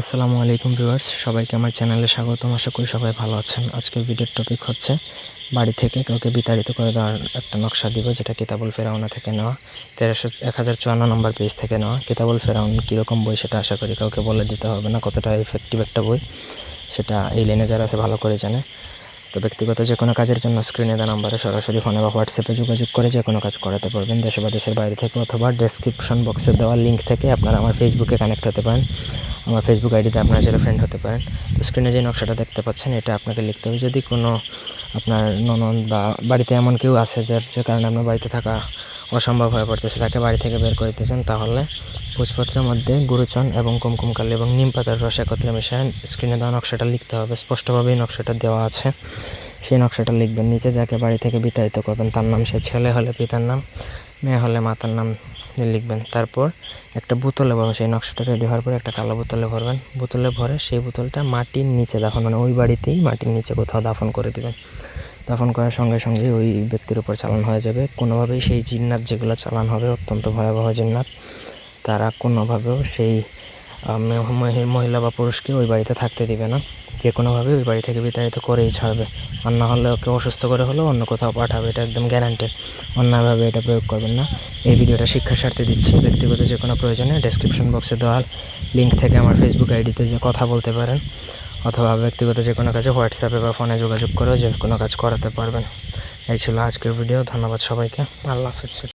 আসসালামু আলাইকুম ভিউয়ার্স, সবাইকে আমার চ্যানেলে স্বাগতম। আশা করি সবাই ভালো আছেন। আজকের ভিডিওর টপিক হচ্ছে বাড়ি থেকে কাউকে বিতাড়িত করে দেওয়ার একটা নকশা দিব, যেটা কিতাবুল ফেরাউনা থেকে নেওয়া, তেরোশো এক হাজার চুয়ান্ন নম্বর পেজ থেকে নেওয়া। কিতাবুল ফেরাউন কীরকম বই সেটা আশা করি কাউকে বলে দিতে হবে না, কতটা ইফেক্টিভ একটা বই, সেটা এই লাইনে যারা আছে ভালো করে জানে। তো ব্যক্তিগত যে কোনো কাজের জন্য স্ক্রিনে দেওয়া নাম্বারে সরাসরি ফোনে বা হোয়াটসঅ্যাপে যোগাযোগ করে যে কোনো কাজ করাতে পারবেন। দেশে বা দেশের বাইরে থেকে অথবা ডেসক্রিপশন বক্সে দেওয়া লিঙ্ক থেকে আপনারা আমার ফেসবুকে কানেক্ট হতে পারেন। আমার ফেসবুক আইডিতে আপনারা চাইলে ফ্রেন্ড হতে পারেন। তো স্ক্রিনে যে নকশাটা দেখতে পাচ্ছেন, এটা আপনাকে লিখতে হবে। যদি কোনো আপনার ননদ বা বাড়িতে এমন কেউ আছে যার যে কারণে আপনার বাড়িতে থাকা অসম্ভব হয়ে পড়তেছে, তাকে বাড়ি থেকে বের করে তাহলে ভোজপত্রের মধ্যে গুরুচন এবং কুমকুমকালি এবং নিম পাতার রস একত্রে মিশায় স্ক্রিনে দেওয়া নকশাটা লিখতে হবে। স্পষ্টভাবেই নকশাটা দেওয়া আছে। সেই নকশাটা লিখবেন। নিচে যাকে বাড়ি থেকে বিতাড়িত করবেন, তার নাম সে ছেলে হলে পিতার নাম, মেয়ে হলে মাতার নাম লিখবেন। তারপর একটা বোতলে ভরবেন, সেই নকশাটা রেডি হওয়ার পরে একটা কালো বোতলে ভরবেন। বোতলে ভরে সেই বোতলটা মাটির নিচে দাফন মানে ওই বাড়িতেই মাটির নিচে কোথাও দাফন করে দেবেন। দাফন করার সঙ্গে সঙ্গে ওই ব্যক্তির উপর চালান হয়ে যাবে। কোনোভাবেই সেই জিন্নাত যেগুলো চালান হবে অত্যন্ত ভয়াবহ জিন্নাত। তারা কোনোভাবেও সেই মহিলা বা পুরুষকে ওই বাড়িতে থাকতে দিবে না। যে কোনোভাবে ওই বাড়ি থেকে বিতাড়িত করেই ছাড়বে। আর না হলে ওকে অসুস্থ করে হলেও অন্য কোথাও পাঠাবে, এটা একদম গ্যারান্টেড অন্যভাবে এটা প্রয়োগ করবেন না। এই ভিডিওটা শিক্ষার স্বার্থে দিচ্ছি। ব্যক্তিগত যে কোনো প্রয়োজনে ডেসক্রিপশন বক্সে দেওয়া লিঙ্ক থেকে আমার ফেসবুক আইডিতে যে কথা বলতে পারেন। অথবা ব্যক্তিগত যে কোনো কাজে হোয়াটসঅ্যাপে বা ফোনে যোগাযোগ করেও যে কোনো কাজ করাতে পারবেন। এই ছিল আজকের ভিডিও, ধন্যবাদ সবাইকে, আল্লাহ হাফেজ।